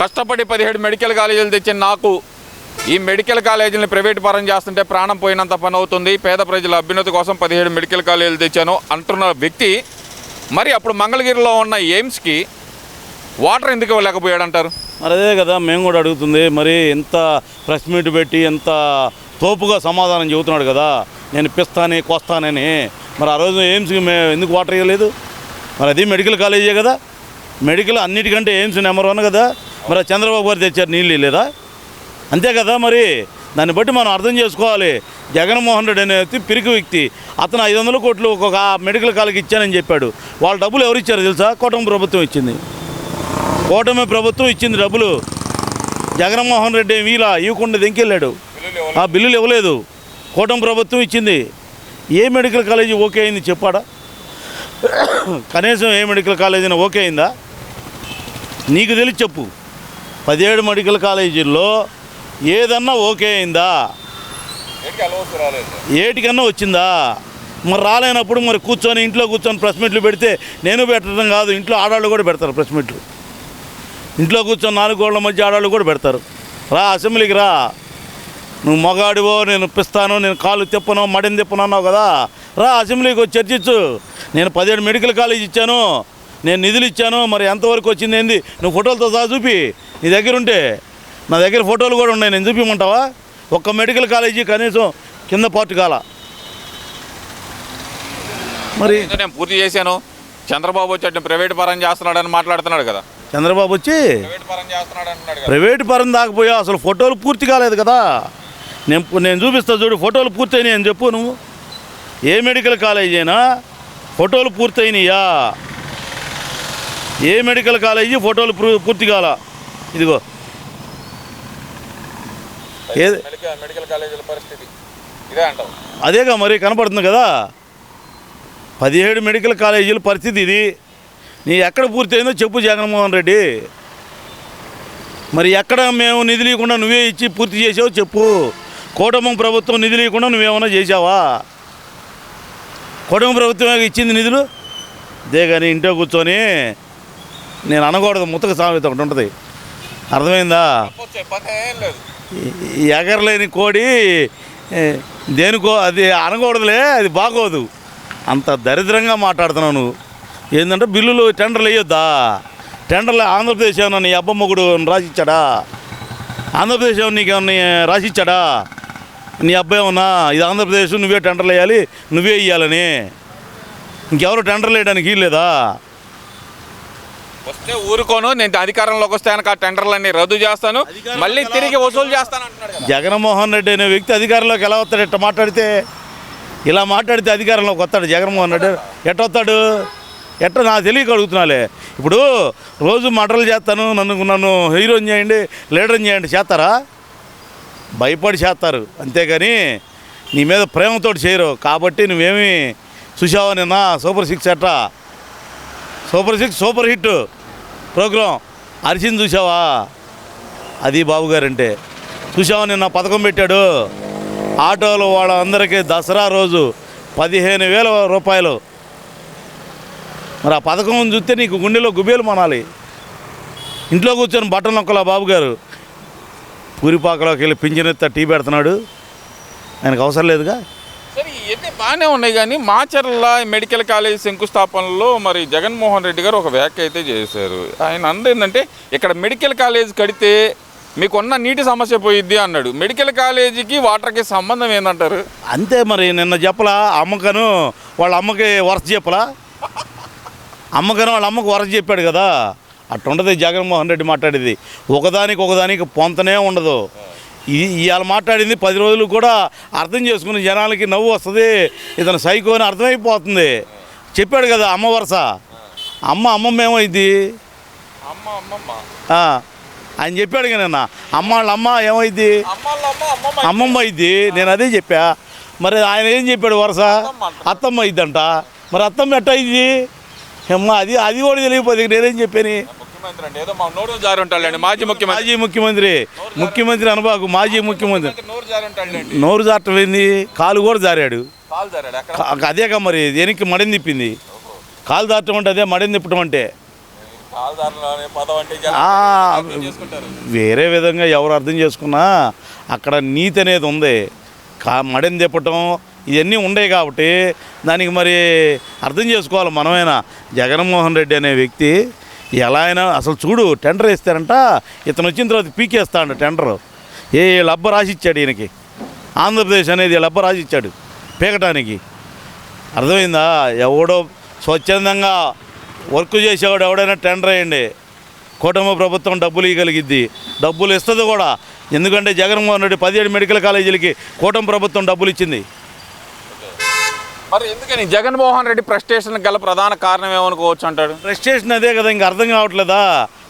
కష్టపడి పదిహేడు మెడికల్ కాలేజీలు తెచ్చిన నాకు ఈ మెడికల్ కాలేజీని ప్రైవేట్ పరం చేస్తుంటే ప్రాణం పోయినంత పని అవుతుంది పేద ప్రజల అభ్యున్నతి కోసం పదిహేడు మెడికల్ కాలేజీలు తెచ్చాను అంటున్న వ్యక్తి మరి అప్పుడు మంగళగిరిలో ఉన్న ఎయిమ్స్కి వాటర్ ఎందుకు ఇవ్వలేకపోయాడంటారు? మరి అదే కదా మేము కూడా అడుగుతుంది మరి ఎంత ప్రెస్ మీట్ పెట్టి ఎంత తోపుగా సమాధానం చెబుతున్నాడు కదా నేను ఇప్పిస్తానని కోస్తానని. మరి ఆ రోజు ఎయిమ్స్కి మేము ఎందుకు వాటర్ ఇవ్వలేదు? మరి అది మెడికల్ కాలేజే కదా. మెడికల్ అన్నిటికంటే ఎయిమ్స్ నెంబర్ వన్ కదా. మరి చంద్రబాబు గారు తెచ్చారు నీళ్ళు లేదా? అంతే కదా మరి? దాన్ని బట్టి మనం అర్థం చేసుకోవాలి. జగన్మోహన్ రెడ్డి అనే వ్యక్తి పిరికి వ్యక్తి. అతను ఐదు వందల కోట్లు ఒక్కొక్క మెడికల్ కాలేజీకి ఇచ్చానని చెప్పాడు. వాళ్ళ డబ్బులు ఎవరు ఇచ్చారు తెలుసా? కూటమి ప్రభుత్వం ఇచ్చింది. కూటమి ప్రభుత్వం ఇచ్చింది డబ్బులు. జగన్మోహన్ రెడ్డి వీలా ఇవ్వకుండా దెంకెళ్ళాడు. ఆ బిల్లులు ఇవ్వలేదు. కూటమి ప్రభుత్వం ఇచ్చింది. ఏ మెడికల్ కాలేజీ ఓకే అయింది చెప్పాడా? కనీసం ఏ మెడికల్ కాలేజీని ఓకే అయిందా? నీకు తెలిసి చెప్పు. పదిహేడు మెడికల్ కాలేజీల్లో ఏదన్నా ఓకే అయిందా? ఏటికన్నా వచ్చిందా? మరి రాలేనప్పుడు మరి కూర్చొని ఇంట్లో కూర్చొని ప్రెస్ మీట్లు పెడితే నేను పెట్టడం కాదు ఇంట్లో ఆడవాళ్ళు కూడా పెడతారు ప్రెస్ మీట్లు ఇంట్లో కూర్చొని నాలుగు గోళ్ళ మధ్య ఆడవాళ్ళు కూడా పెడతారు. రా అసెంబ్లీకి రా. నువ్వు మగాడివో నేను ఇప్పిస్తాను నేను కాళ్ళు తిప్పను మడిని తిప్పను అన్నావు కదా? రా అసెంబ్లీకి వచ్చి చర్చించు నేను పదిహేడు మెడికల్ కాలేజ్ ఇచ్చాను. నేను నిధులు ఇచ్చాను మరి ఎంతవరకు వచ్చింది ఏంది? నువ్వు ఫోటోలతో సహా చూపి నీ దగ్గర ఉంటే నా దగ్గర ఫోటోలు కూడా ఉన్నాయి నేను చూపించమంటావా ఒక్క మెడికల్ కాలేజీ కనీసం కింద పార్ట్ కాల. మరి నేను పూర్తి చేశాను. చంద్రబాబు వచ్చి ప్రైవేట్ పరం చేస్తున్నాడని మాట్లాడుతున్నాడు కదా. చంద్రబాబు వచ్చి ప్రైవేట్ పరం దాకపోయా అసలు ఫోటోలు పూర్తి కాలేదు కదా. నేను నేను చూపిస్తా చూడు ఫోటోలు పూర్తయినాయి అని చెప్పు నువ్వు. ఏ మెడికల్ కాలేజ్ అయినా ఫోటోలు పూర్తయినాయా? ఏ మెడికల్ కాలేజీ ఫోటోలు పూర్తి కాల? ఇదిగో. ఏది? మెడికల్ మెడికల్ కాలేజీల పరిస్థితి. ఇదే అంటావు. అదేగా మరి కనపడుతుంది కదా? పదిహేడు మెడికల్ కాలేజీల పరిస్థితి ఇది. నీ ఎక్కడ పూర్తయిందో చెప్పు జగన్మోహన్ రెడ్డి. మరి ఎక్కడ మేము నిధులు ఇవ్వకుండా నువ్వే ఇచ్చి పూర్తి చేసావు చెప్పు. కూటమి ప్రభుత్వం నిధులు ఇవ్వకుండా నువ్వేమన్నా చేసావా? కూటమి ప్రభుత్వమే ఇచ్చింది నిధులు? అదే కానీ ఇంట్లో కూర్చొని నేను అనకూడదు ముతక సామెత ఒకటి ఉంటుంది. అర్థమైందా? ఎగరలేని కోడి దేనికో అది అనకూడదులే అది బాగోదు. అంత దరిద్రంగా మాట్లాడుతున్నావు నువ్వు. ఏంటంటే బిల్లులు టెండర్లు వేయొద్దా? టెండర్లు ఆంధ్రప్రదేశ్ ఏమన్నా నీ అబ్బ మొగుడు రాసిచ్చాడా? ఆంధ్రప్రదేశ్ ఏమన్నా నీకు ఏమన్నా రాసిచ్చాడా? నీ అబ్బాయి ఏమన్నా ఇది ఆంధ్రప్రదేశ్ నువ్వే టెండర్లు వేయాలి నువ్వే ఇవ్వాలని ఇంకెవరు టెండర్లు వేయడానికి లేదా వస్తే ఊరుకోను నేను అధికారంలోకి వస్తే కనుక ఆ టెండర్లన్నీ రద్దు చేస్తాను. మళ్ళీ తిరిగి వసూలు చేస్తాను అంటున్నాడు జగన్మోహన్ రెడ్డి అనే వ్యక్తి అధికారంలోకి ఎలా వస్తాడు? ఎట్ట మాట్లాడితే ఇలా మాట్లాడితే అధికారంలోకి వస్తాడు జగన్మోహన్ రెడ్డి. ఎట్ట వస్తాడు? ఎట్ట? నాకు తెలియక అడుగుతున్నాలే. ఇప్పుడు రోజు మటలు చేస్తాను నన్ను నన్ను హీరోని చేయండి లీడర్ని చేయండి చేస్తారా? భయపడి చేస్తారు. అంతేగాని నీ మీద ప్రేమతో చేయరు. కాబట్టి నువ్వేమి చూసావా నిన్న? సూపర్ సిక్స్ ఎట్ట? Super six super hit. Program. అరిసింది చూసావా అది బాబుగారు అంటే చూసావా నిన్న పథకం పెట్టాడు? ఆటోలు వాళ్ళందరికీ దసరా రోజు పదిహేను వేల రూపాయలు. మరి ఆ పథకం చూస్తే నీకు గుండెలో గుబేలు మనాలి. ఇంట్లో కూర్చొని బట్టలు నొక్కలా బాబుగారు పూరిపాకలోకి వెళ్ళి పింఛనెత్త టీ పెడుతున్నాడు. ఆయనకు అవసరం లేదుగా? ఇవన్నీ బాగానే ఉన్నాయి కానీ మాచర్ల మెడికల్ కాలేజ్ శంకుస్థాపనలో మరి జగన్మోహన్ రెడ్డి గారు ఒక వ్యాఖ్య అయితే చేశారు. ఆయన అంది ఏంటంటే ఇక్కడ మెడికల్ కాలేజ్ కడితే మీకున్న నీటి సమస్య పోయిద్ది అన్నాడు. మెడికల్ కాలేజీకి వాటర్కి సంబంధం ఏందంటారు? అంతే మరి నిన్న చెప్పలా అమ్మకను వాళ్ళ అమ్మకి వరస చెప్పలా. అమ్మకను వాళ్ళ అమ్మకు వరస చెప్పాడు కదా. అట్టుండదు జగన్మోహన్ రెడ్డి మాట్లాడేది. ఒకదానికి ఒకదానికి పొంతనే ఉండదు. ఇది ఇవాళ మాట్లాడింది పది రోజులు కూడా అర్థం చేసుకుని జనాలకి నవ్వు వస్తుంది ఇతను సైకో అని అర్థమైపోతుంది. చెప్పాడు కదా అమ్మ వరస. అమ్మ అమ్మమ్మ ఏమైంది? ఆయన చెప్పాడు కదా నిన్న అమ్మ వాళ్ళ అమ్మ ఏమైంది? అమ్మమ్మ అయింది. నేను అదే చెప్పా. మరి ఆయన ఏం చెప్పాడు వరుస? అత్తమ్మ అయిందంట. మరి అత్తమ్మ ఎట్ట అయింది అమ్మ అది అది కూడా తెలియపోతే నేనేం చెప్పాను? ముఖ్యమంత్రి ఏదో మా నోరు జారి ఉంటాడండి మాజీ ముఖ్యమంత్రి. మాజీ ముఖ్యమంత్రి ముఖ్యమంత్రి అనబాకు మాజీ ముఖ్యమంత్రి నోరు జారి ఉంటాడండి నోరు జారటం ఏంది కాలు కూడా జారాడు. కాలు జారాడు? అక్కడ కా- అదేగా మరి దేనికి మడిని తిప్పింది. కాలు దాటం అంటే అదే మడిని తిప్పటం అంటే. వేరే విధంగా ఎవరు అర్థం చేసుకున్నా అక్కడ నీతి అనేది ఉంది. కా మడిని తిప్పటం ఇవన్నీ ఉండేవి కాబట్టి దానికి మరి అర్థం చేసుకోవాలి మనమైనా? జగన్మోహన్ రెడ్డి అనే వ్యక్తి ఎలా అయినా అసలు చూడు టెండర్ వేస్తారంట. ఇతను వచ్చిన తర్వాత పీకేస్తాడు టెండర్. ఏ లబ్బ రాసిచ్చాడు ఈయనకి? ఆంధ్రప్రదేశ్ అనేది లబ్బ రాసిచ్చాడు పీకటానికి? అర్థమైందా? ఎవడో స్వచ్ఛందంగా వర్క్ చేసేవాడు ఎవడైనా టెండర్ వేయండి. కుటుంబ ప్రభుత్వం డబ్బులు ఇవ్వగలిగిద్ది డబ్బులు ఇస్తుంది కూడా. ఎందుకంటే జగన్మోహన్ రెడ్డి పదిహేడు మెడికల్ కాలేజీలకి కూటమి ప్రభుత్వం డబ్బులు ఇచ్చింది. మరి ఎందుకని? జగన్మోహన్ రెడ్డి ప్రెస్టేషన్ గల ప్రధాన కారణం ఏమనుకోవచ్చు అంటాడు? ఫ్రస్ట్రేషన్ అదే కదా ఇంక అర్థం కావట్లేదా?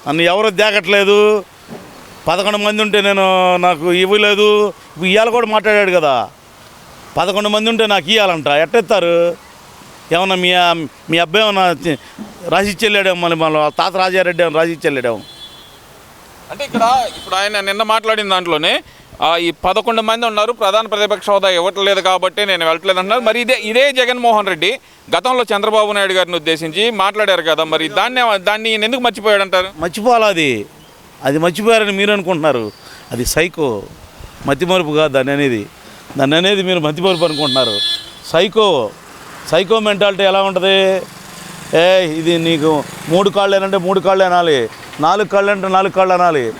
నన్ను ఎవరు దేకట్లేదు పదకొండు మంది ఉంటే నేను నాకు ఇవ్వలేదు. ఇవాళ కూడా మాట్లాడాడు కదా. పదకొండు మంది ఉంటే నాకు ఇవ్వాలంట ఎట్టెత్తారు? ఏమన్నా మీ మీ అబ్బాయి ఏమన్నా తి- రాసిచ్చి వెళ్ళాడేమో మళ్ళీ మన తాత రాజారెడ్డి ఏమన్నా రాసిచ్చి వెళ్ళాడేమో అంటే ఇక్కడ ఇప్పుడు ఆయన నిన్న మాట్లాడిన దాంట్లోనే ఈ పదకొండు మంది ఉన్నారు. ప్రధాన ప్రతిపక్ష హోదా ఇవ్వట్లేదు కాబట్టి నేను వెళ్ళట్లేదు అంటున్నారు. మరి ఇదే ఇదే జగన్మోహన్ రెడ్డి గతంలో చంద్రబాబు నాయుడు గారిని ఉద్దేశించి మాట్లాడారు కదా మరి దాన్ని దాన్ని ఎందుకు మర్చిపోయాడు అంటారు? మర్చిపోవాలి అది? అది మర్చిపోయారని మీరు అనుకుంటున్నారు. అది సైకో. మతిమరుపు కాదు దాన్ని అనేది. దాన్ని అనేది మీరు మతిమరుపు అనుకుంటున్నారు. సైకో. సైకో మెంటాలిటీ ఎలా ఉంటుంది? ఏ ఇది నీకు మూడు కాళ్ళు ఏనంటే మూడు కాళ్ళు అనాలి. నాలుగు కాళ్ళు అంటే నాలుగు కాళ్ళు అనాలి.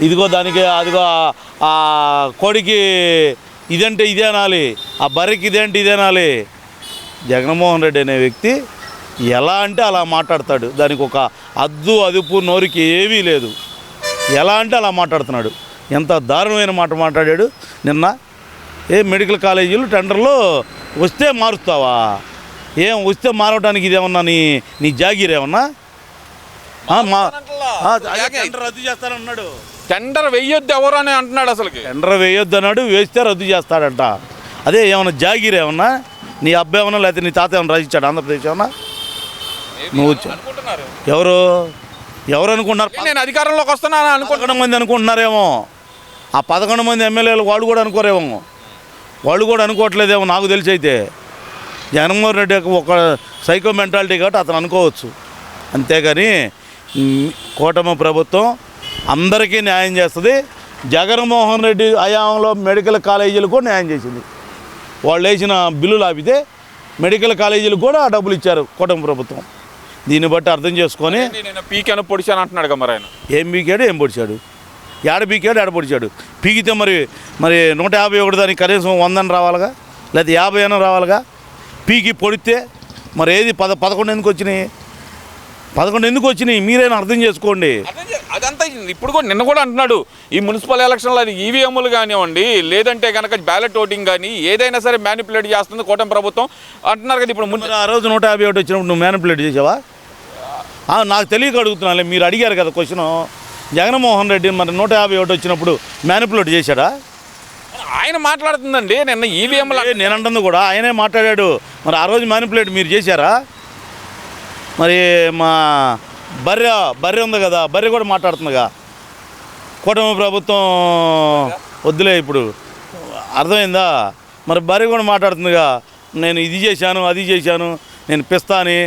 ఇదిగో దానికి అదిగో ఆ- కోడికి ఇదంటే ఇదే అనాలి ఆ బర్రెకి ఇదేంటి ఇదే అనాలి. జగన్మోహన్ రెడ్డి అనే వ్యక్తి ఎలా అంటే అలా మాట్లాడతాడు. దానికి ఒక అద్దు అదుపు నోరికి ఏమీ లేదు. ఎలా అంటే అలా మాట్లాడుతున్నాడు. ఎంత దారుణమైన మాట మాట్లాడాడు. నిన్న ఏ మెడికల్ కాలేజీలు టెండర్లో వస్తే మారుస్తావా? ఏం వస్తే మారవడానికి ఇదేమన్నా నీ నీ జాగీర్ ఏమన్నా రద్దు చేస్తానన్నాడు. టెండర్ వెయ్యొద్దు ఎవరు అని అంటున్నాడు అసలుకి. టెండర్ వేయొద్దు అన్నాడు వేస్తే రద్దు చేస్తాడంట. అదే ఏమన్నా జాగీర్ ఏమన్నా? నీ అబ్బాయి ఏమన్నా లేకపోతే నీ తాత ఏమన్నా రాసిచ్చాడు? ఆంధ్రప్రదేశ్ ఏమన్నా? నువ్వు వచ్చా- అనుకుంటున్నారు? ఎవరు? ఎవరు అనుకుంటున్నారు? నేను అధికారంలోకి వస్తున్నాను అనుకో పదకొండు మంది అనుకుంటున్నారేమో. ఆ పదకొండు మంది ఎమ్మెల్యేలు వాళ్ళు కూడా అనుకోరేమో. వాళ్ళు కూడా అనుకోవట్లేదేమో నాకు తెలిసి అయితే. జగన్మోహన్ రెడ్డి యొక్క ఒక సైకో మెంటాలిటీ కాబట్టి అతను అనుకోవచ్చు. అంతేగాని కూటమి ప్రభుత్వం అందరికీ న్యాయం చేస్తుంది. జగన్మోహన్ రెడ్డి హయాంలో మెడికల్ కాలేజీలకు కూడా న్యాయం చేసింది. వాళ్ళు వేసిన బిల్లులు ఆపితే మెడికల్ కాలేజీలకు కూడా డబ్బులు ఇచ్చారు కూటమి ప్రభుత్వం. దీన్ని బట్టి అర్థం చేసుకొని నేను పీకాను పొడిచాను అంటున్నాడు కదా మరి ఆయన? ఏం పీకాడు ఏం పొడిచాడు? ఏడ పీకాడు ఏడ పొడిచాడు? పీకితే మరి మరి నూట యాభై ఒకటి దానికి కనీసం వందని రావాలిగా? లేదా యాభై అయినా రావాలిగా? పీకి పొడితే మరి ఏది పద పదకొండు ఎందుకు వచ్చినాయి? పదకొండు ఎందుకు వచ్చినాయి? మీరైనా అర్థం చేసుకోండి. ఇప్పుడు కూడా నిన్న కూడా అంటున్నాడు ఈ మున్సిపల్ ఎలక్షన్లో అది ఈవీఎంలు కానివ్వండి లేదంటే కనుక బ్యాలెట్ ఓటింగ్ కానీ ఏదైనా సరే మ్యానిపులేట్ చేస్తుంది కూటమి ప్రభుత్వం. అంటున్నారు కదా ఇప్పుడు ఆ రోజు నూట యాభై ఒకటి వచ్చినప్పుడు నువ్వు మ్యానిపులేట్ చేసావా? నాకు తెలియక అడుగుతున్నాను మీరు అడిగారు కదా క్వశ్చన్. జగన్మోహన్ రెడ్డి మరి నూట యాభై ఒకటి వచ్చినప్పుడు మ్యానిపులేట్ చేశాడా? ఆయన మాట్లాడుతుందండి నిన్న ఈవీఎంలు ఏ, నేను అంటుంది కూడా ఆయనే మాట్లాడాడు. మరి ఆ రోజు మ్యానిపులేట్ మీరు చేశారా? మరి మా బర్రె బర్రె ఉంది కదా బర్రె కూడా మాట్లాడుతుందిగా. కూటమి ప్రభుత్వం వద్దులే ఇప్పుడు. అర్థమైందా? మరి బర్రె కూడా మాట్లాడుతుందిగా. నేను ఇది చేశాను అది చేశాను నేను పిస్తాని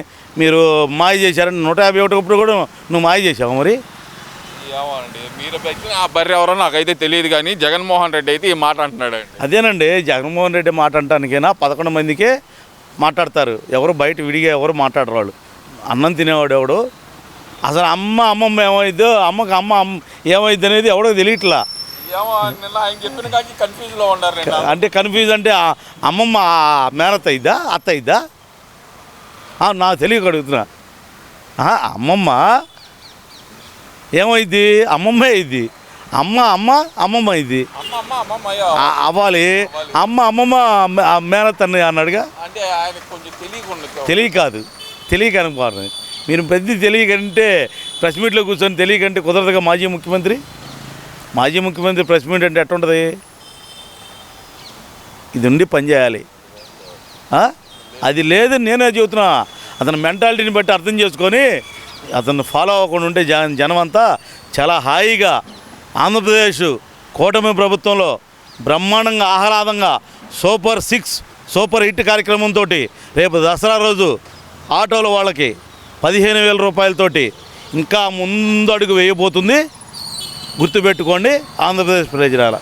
మీరు మాయ చేశారని నూట యాభై ఒకటి కూడా నువ్వు మాయ చేసావు మరి? మీరు పెట్టిన ఆ బర్రె ఎవరో నాకైతే తెలియదు కానీ జగన్మోహన్ రెడ్డి అయితే ఈ మాట అంటున్నాడు అదేనండి జగన్మోహన్ రెడ్డి మాట అంటానికైనా? పదకొండు మందికే మాట్లాడతారు. ఎవరు బయట విడిగా ఎవరు మాట్లాడరు వాళ్ళు. అన్నం తినేవాడు ఎవడు? అసలు అమ్మ అమ్మమ్మ ఏమైద్దో అమ్మకి అమ్మ ఏమైద్ది అనేది ఎవడో తెలియట్లా. అంటే కన్ఫ్యూజ్ అంటే అమ్మమ్మ ఆ మేనత్త అయిద్దా అత్త అయిద్దా నాకు తెలియక అడుగుతున్నా. అమ్మమ్మ ఏమైద్ది అమ్మమ్మే అయింది. అమ్మ అమ్మ అమ్మమ్మ. ఆ- అవ్వాలి. అమ్మ అమ్మమ్మ మే- ఆ మేనత్తని అన్నాడుగా? అంటే ఆయన కొంచెం తెలియకుండా తెలియ కాదు. తెలియక అనుకోవాలి మీరు ప్రతి తెలియకంటే ప్రెస్ మీట్లో కూర్చొని తెలియకంటే కుదరదుగా మాజీ ముఖ్యమంత్రి? మాజీ ముఖ్యమంత్రి ప్రెస్ మీట్ అంటే ఎట్టుంటుంది? ఇది ఉండి పనిచేయాలి అది లేదు నేనే చెబుతున్నా. అతని మెంటాలిటీని బట్టి అర్థం చేసుకొని అతను ఫాలో అవ్వకుండా ఉంటే జన జనం అంతా చాలా హాయిగా ఆంధ్రప్రదేశ్ కూటమి ప్రభుత్వంలో బ్రహ్మాండంగా ఆహ్లాదంగా సూపర్ సిక్స్ సూపర్ హిట్ కార్యక్రమంతో రేపు దసరా రోజు ఆటోల వాళ్ళకి పదిహేను వేల రూపాయలతోటి ఇంకా ముందడుగు వేయబోతుంది. గుర్తుపెట్టుకోండి ఆంధ్రప్రదేశ్ ప్రజల